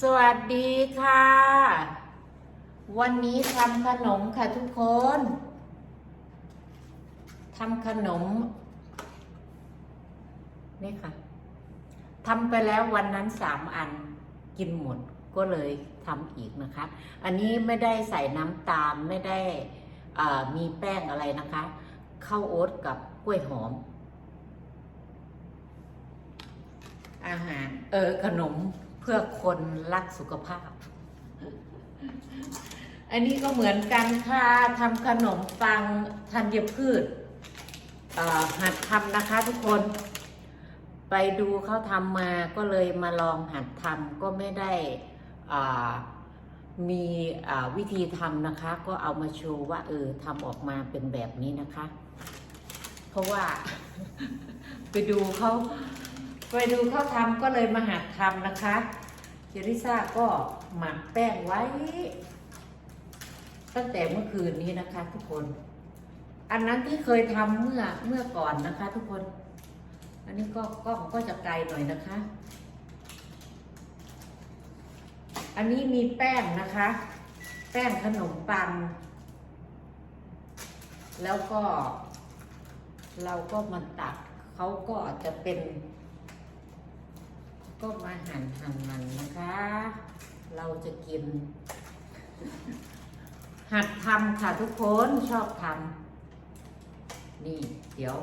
สวัสดีค่ะ วันนี้ทำขนมค่ะทุกคนทำขนม นี่ค่ะทำไปแล้ววันนั้นสามอันกินหมดก็เลยทำอีกนะคะ อันนี้ไม่ได้ใส่น้ำตาลไม่ได้มีแป้งอะไรนะคะข้าวโอ๊ตกับกล้วยหอม อาหาร เออขนม เพื่อคนรักสุขภาพ อันนี้ก็เหมือนกันค่ะทำขนมปังธัญพืชหัดทำนะคะทุกคน ไปดูเขาทำมาก็เลยมาลองหัดทำก็ไม่ได้มีวิธีทำนะคะ ก็เอามาโชว์ว่าเออทำออกมาเป็นแบบนี้นะคะ เพราะว่าไปดูเขา ไปดูเขาทำก็เลยมาหัดทำนะคะเจริซ่าก็หมักแป้งไว้ ตั้งแต่เมื่อคืนนี้นะคะ ทุกคน อันนั้นที่เคยทำเมื่อเมื่อก่อนนะคะ ทุกคน อันนี้ก็กล้องก็จะไกลหน่อยนะคะ อันนี้มีแป้งนะคะ แป้งขนมปัง แล้วก็ เราก็มาตักเขาก็จะเป็น ก็มาหั่นหั่นมันนะคะ เราจะกิน หัดทำค่ะทุกคนชอบทำนี่เดี๋ยว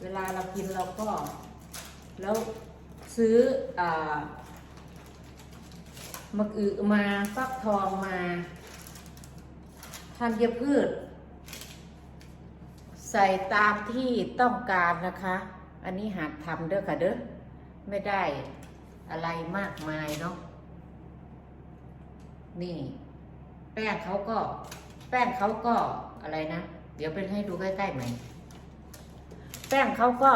เวลาเรากินเราก็ แล้วซื้ออมะอึมาฟักทองมาธัญพืช ใส่ตามที่ต้องการนะคะ อันนี้หัดทำเด้อค่ะเด้อไม่ได้อะไรมากมายเนาะนี่ แป้งเขาก็ แป้งเขาก็อะไรนะ เดี๋ยวเป็นให้ดูใกล้ๆไหมแป้งเขาก็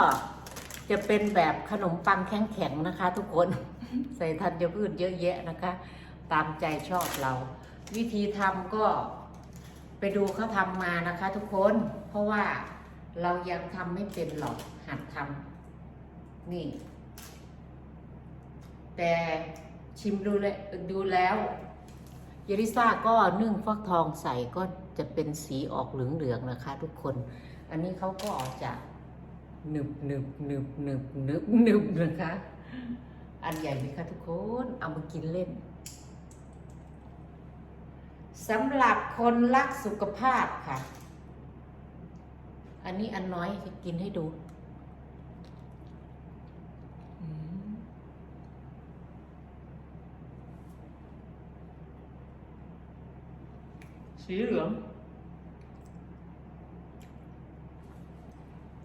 จะเป็นแบบขนมปังแข็งๆนะคะ ทุกคน ใส่ธัญพืชเยอะแยะนะคะ ตามใจชอบเรา วิธีทำก็ไปดูเขาทำมานะคะ ทุกคนเพราะว่า เรายังทำไม่เป็นหรอกหัดทำนี่ แต่ชิมดูเลยดูแล้วเยริซ่าก็นึ่งฟักทองใส่ก็จะเป็นสีออกเหลืองๆนะคะ ทุกคน อันนี้เขาก็ออกจะหนึบหนึบหนึบหนึบหนึบหนึบนะคะ อันใหญ่ไหมคะทุกคน เอามากินเล่นสำหรับคนรักสุขภาพค่ะ อันนี้อันน้อยจะกินให้ดูอืมสีเหลือง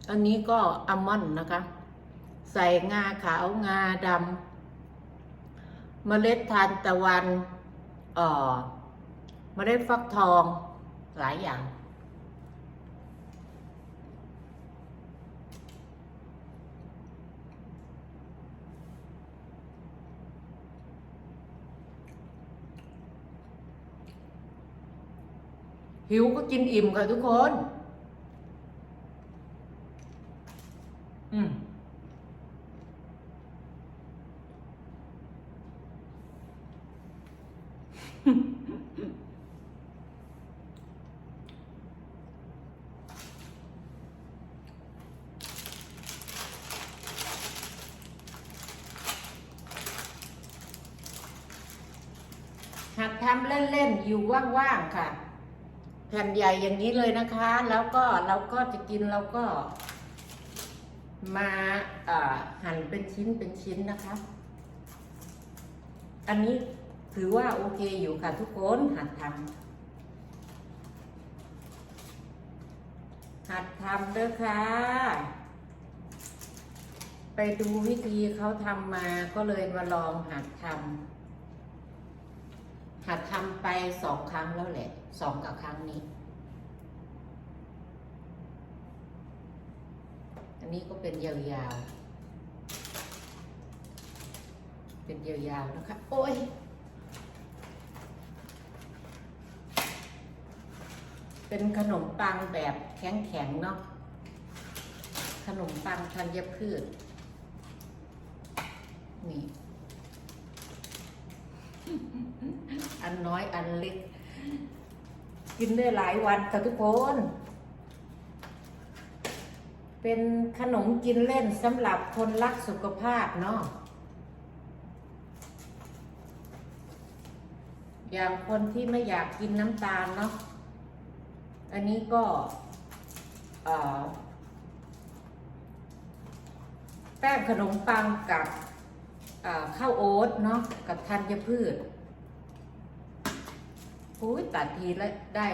อันนี้ก็อัลมอนด์นะคะ ใส่งาขาวงาดำเมล็ดทานตะวันเอ่อเมล็ดฟักทองหลายอย่าง หิวก็กินอิ่มค่ะทุกคน อืมหัดทำเล่นๆ อยู่ว่าง ๆ ค่ะ แผ่นใหญ่อย่างนี้เลยนะคะ แล้วก็เราก็จะกินเราก็ มาหั่นเป็นชิ้นเป็นชิ้นนะคะ อันนี้ถือว่าโอเคอยู่ค่ะทุกคนหัดทำหัดทำเด้อค่ะ ไปดูวิธีเขาทำมาก็เลยมาลองหัดทำ หัดทำไปสองครั้งแล้วแหละสองกับครั้งนี้ อันนี้ก็เป็นยาวๆ เป็นยาวๆนะคะ โอ้ยเป็นขนมปังแบบแข็งๆ เนาะ ขนมปังธัญพืช นี่ อันน้อยอันเล็ก กินได้หลายวันค่ะทุกคน เป็นขนมกินเล่นสำหรับคนรักสุขภาพเนาะอย่างคนที่ไม่อยากกินน้ำตาลเนาะ อันนี้ก็แป้งขนมปังกับ ข้าวโอ๊ตเนาะกับธัญพืชอุ้ยตัดทีแล้วได้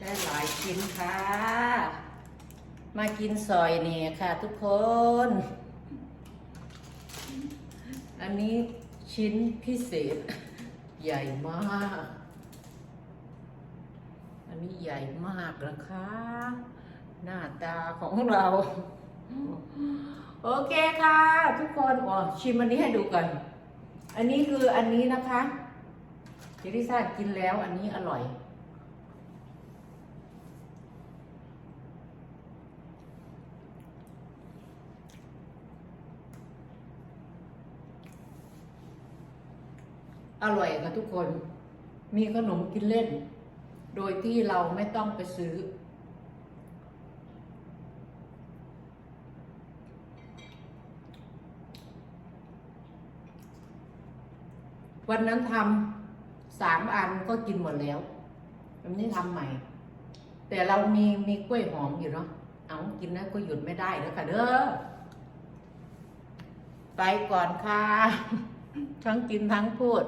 ได้หลายชิ้นค่ะ มากินซอยเนี่ยค่ะทุกคน อันนี้ชิ้นพิเศษ ใหญ่มาก อันนี้ใหญ่มากนะคะ หน้าตาของเรา โอเคค่ะ ทุกคนอ๋อชิมอันนี้ให้ดูก่อน อันนี้คืออันนี้นะคะเจริซ่ากินแล้วอันนี้อร่อย อร่อยค่ะทุกคน มีขนมกินเล่น โดยที่เราไม่ต้องไปซื้อ วันนั้นทำสามอันก็กินหมดแล้ววันนี้ทำใหม่ แต่เรามีมีกล้วยหอมอยู่เนาะเอากินแล้วก็หยุดไม่ได้แล้วค่ะเด้อไปก่อนค่ะ ทั้งกินทั้งพูด